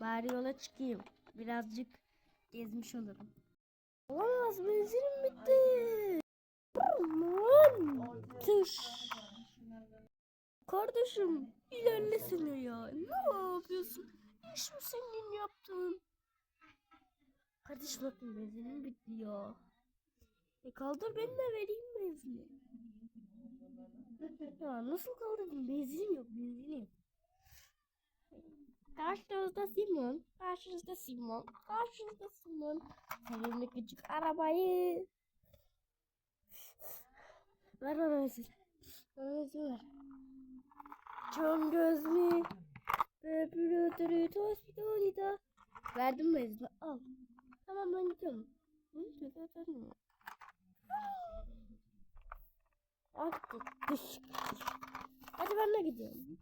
Bari yola çıkayım. Birazcık gezmiş olurum. Olamaz benzinim bitti. Aman. Tüş. Kardeşim ilerlesene ya. Ne yapıyorsun? İş mi senin yaptın? Kardeşim bakın benzinim bitti ya. E kaldır beni de vereyim benzini. Ya nasıl kaldırdın? Benzinim yok benzinim. Karşınızda Simon. Karşınızda Simon. Karşınızda Simon. Sevimli küçük arabayı. Ver bana benzin. Bana benzin ver. Can göz mü? Öbürü hospitalida. Verdim benzini al. Tamam ben gidiyorum. Hı, güzel dönüyor. Artık dış. Hadi ben de gidiyorum.